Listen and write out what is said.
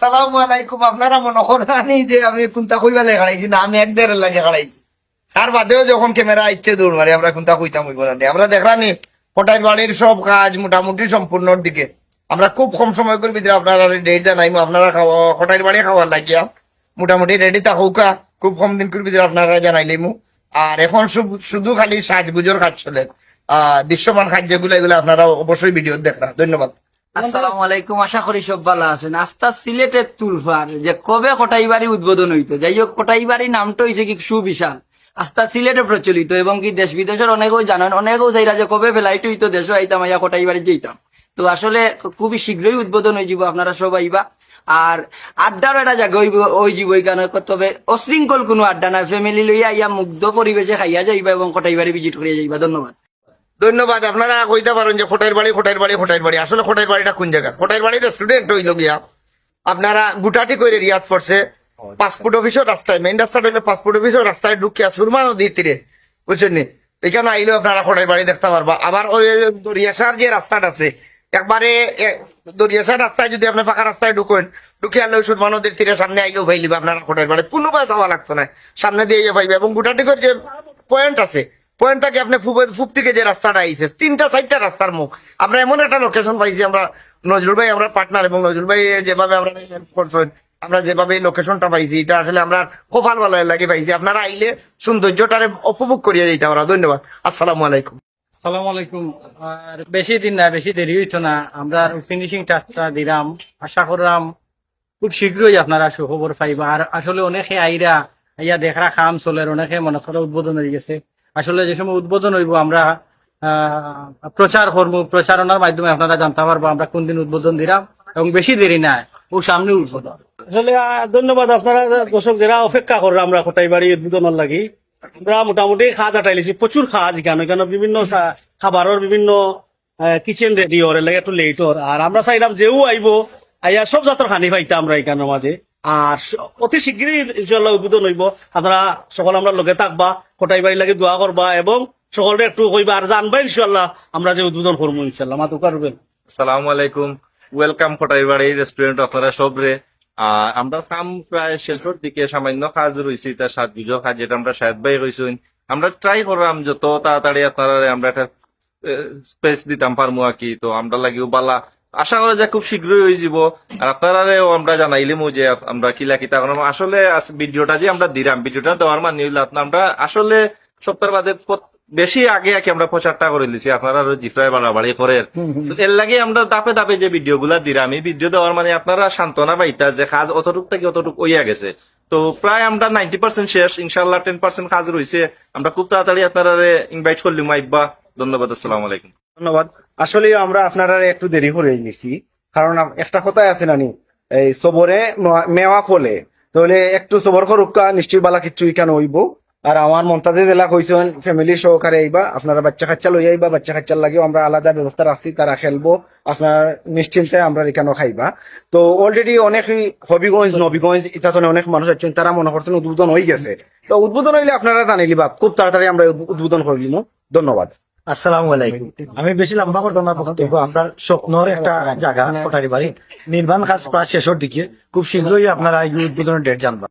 সালাম আলাইকুম, আপনারা মনে করেন যে আমি কোনটা কইবা লাগে হারাইছি না, আমি এক দেড় লাগে হারাইছি তার বাদেও যখন ক্যামেরা ইচ্ছে দৌড় মারি, আমরা কোনটা কইতাম হইব না আমরা দেখলানি কোটাই বাড়ির সব কাজ মোটামুটি সম্পূর্ণর দিকে। আমরা খুব কম সময় করে ভিতরে আপনারা ডেট জানাইম, আপনারা খাওয়া কোটাই বাড়ি খাওয়ার লাগিয়া। মোটামুটি রেডি থাকুকা খুব কম দিন করে ভিতরে আপনারা জানাইলিমু। আর এখন শুধু- খালি সাজগুজোর কাজ চলে। আহ, দৃশ্যমান কাজ যেগুলো এগুলো আপনারা অবশ্যই ভিডিও দেখরা। ধন্যবাদ। আশা করি সিলেটের যে কবে উদ্বোধন হইতো? যাই হোক সুবিশাল। আস্তা সিলেটে প্রচলিত এবং কি দেশ বিদেশের অনেকেও জানেন অনেকেও চাইরা যে কবে ফেলাইট হইতো, দেশও আইতাম, আইয়া কোটাইবাড়ি যেতাম তো আসলে খুবই শীঘ্রই উদ্বোধন হয়ে যাব আপনারা সবাই বা। আর আড্ডারও এটা জায়গা ওই যাব এখানে তবে অশৃঙ্খল কোনো আড্ডা না ফ্যামিলি লইয়া ইয়া মুগ্ধ পরিবেশে খাইয়া যাইবা এবং কোটাইবাড়ি ভিজিট করিয়া যাইবা। ধন্যবাদ। ধন্যবাদ আপনারা কইতে পারেন যে খোটাইর বাড়ি খোটাইর বাড়ি খোটাইর বাড়ি। আসলে খোটাইর বাড়িটা কোন জায়গা? খোটাইর বাড়ি রেস্টুরেন্ট হইল গিয়া আপনারা গুটাটি করে রিয়াদ পড়ছে পাসপোর্ট অফিসের রাস্তায় মেইন রাস্তাটা হইলে পাসপোর্ট অফিসের রাস্তায় ঢুকিয়া সুরমা নদীর তীরে বুঝছেন নি? এখানে আইলেও আপনারা খোটাইর বাড়ি দেখতে পারবা। আবার ওই দরিয়াসার যে রাস্তাটা আছে একবারে দরিয়াসার রাস্তায় যদি আপনি ফাঁকা রাস্তায় ঢুকেন ঢুকে আনলে সুরমা নদীর তীরে সামনে আইলেও ভাইলিবা আপনারা খোটাইর বাড়ি। কোনো পয়সা যাওয়া লাগতো না। সামনে দিয়ে ইয়ে এবং এবং গুটাটিকর যে পয়েন্ট আছে পয়েন্ট থেকে আপনি ফুপ থেকে যে রাস্তাটা আইছে, তিনটা চারটা রাস্তার মুখ। আমরা এমন একটা লোকেশন পাইছি আমরা নজরুল ভাই, আমরা পার্টনার এবং নজরুল ভাই যেভাবে আমরা আমরা যেভাবে লোকেশনটা পাইছি, এটা আসলে আমরা কপাল ভালো লাগে পাইছি। আপনারা আইলে সৌন্দর্যটারে উপভোগ করিয়া যেতে আমরা ধন্যবাদ। আসসালামু আলাইকুম। সালাম আলাইকুম। আর বেশি দিন না, বেশি দেরি হইতো না। আমরা ফিনিশিং টাচটা দিলাম, আশা করলাম খুব শীঘ্রই আপনারা সুখবর পাইবা। আর আসলে অনেকে আইরা ইয়া দেখরা খাম চলে অনেকে মনে করো উদ্বোধন হয়ে গেছে। আসলে যে সময় উদ্বোধন হইব, আমরা প্রচার কর্ম প্রচারণার মাধ্যমে আপনারা জানতে পারব আমরা কোন দিন উদ্বোধন দিলাম এবং বেশি দেরি নাই ও সামনে উদ্বোধন। আসলে ধন্যবাদ আপনারা, দর্শক যারা অপেক্ষা করে, আমরা কোটাই বাড়ি উদ্বোধনের লাগি। আমরা মোটামুটি খাজ আটাইলিছি প্রচুর খাজ কেন কেন বিভিন্ন খাবারের বিভিন্ন কিচেন রেডি ওর লাগে একটু লেট আর আমরা চাইলাম যেও আইব, আইয়া সব জাতর খানি পাইতাম আমরা এখানের মাঝে আর অতি শীঘ্রই ইনশাল্লাহ উদ্বোধন হইব। আপনারা সকল আমরা লগে থাকবা কোটাই বাড়ি লাগে দোয়া করবা এবং সকলে একটু কইবা আর জানবা ইনশাল্লাহ আমরা যে উদ্বোধন করব ইনশাল্লাহ মা দোকান রুবেন আসসালামু আলাইকুম। ওয়েলকাম কোটাইবাড়ি রেস্টুরেন্ট আপনারা সবরে। আর আমরা কাম প্রায় শেষের দিকে সামান্য কাজ রয়েছে তার সাত কাজ, যেটা আমরা সাহেদ ভাই কইছেন। আমরা ট্রাই করলাম যত তাড়াতাড়ি আপনারা আমরা একটা স্পেস দিতাম পারমু আর কি তো আমরা লাগিও বালা আশা করা যায় খুব শীঘ্রই হয়ে যাব। আর আপনারাও আমরা জানাইলিমু যে আমরা কিলা কিতা করলাম আসলে ভিডিওটা যে আমরা দিলাম ভিডিওটা দেওয়ার মানে হইল আপনার আমরা আসলে সপ্তাহ বাদে বেশি আগে আগে আমরা প্রচারটা করে দিছি। আপনারা আরও জিফরায় বাড়াবাড়ি করেন। এর লাগে আমরা দাপে দাপে যে ভিডিও গুলা দিলাম এই ভিডিও দেওয়ার মানে আপনারা সান্ত্বনা পাইতা যে কাজ অতটুক থেকে অতটুক ওইয়া গেছে। তো প্রায় আমরা নাইনটি পার্সেন্ট শেষ ইনশাল্লাহ টেন পার্সেন্ট কাজ রয়েছে আমরা খুব তাড়াতাড়ি আপনারা ইনভাইট করলি মাইবা ধন্যবাদ আসসালামু আলাইকুম। ধন্যবাদ। আসলে আমরা আপনারা একটু দেরি করে নিছি। কারণ একটা কথাই আছে নানি, এই সবরে মেওয়া ফলে। তাহলে একটু সবর করুকা নিশ্চয়ই বালা কিচ্ছু কেন হইব? আর আমার মন্তাজে জেলা কইছেন ফ্যামিলি সহকারে আইবা, আপনারা বাচ্চা কাচ্চা লই আইবা, বাচ্চা কাচ্চার লাগেও আমরা আলাদা ব্যবস্থা রাখছি, তারা খেলব, আপনার নিশ্চিন্তে আমরা এখানে খাইবা। তো অলরেডি অনেক হবিগঞ্জ, নবীগঞ্জ, ইতাতনে অনেক মানুষ আছেন, তারা মনে করছেন উদ্বোধন হয়ে গেছে। তো উদ্বোধন হইলে আপনারা জানিলিবা খুব তাড়াতাড়ি আমরা উদ্বোধন করিলিম ধন্যবাদ। আসসালামু আলাইকুম। আমি বেশি লম্বা করতাম না বক্তব্য। আমরা স্বপ্নর একটা জায়গা কোটারি বাড়ি। নির্মাণ কাজ প্রায় শেষের দিকে। খুব শীঘ্রই আপনারা এই উদ্বোধনের ডেট জানবা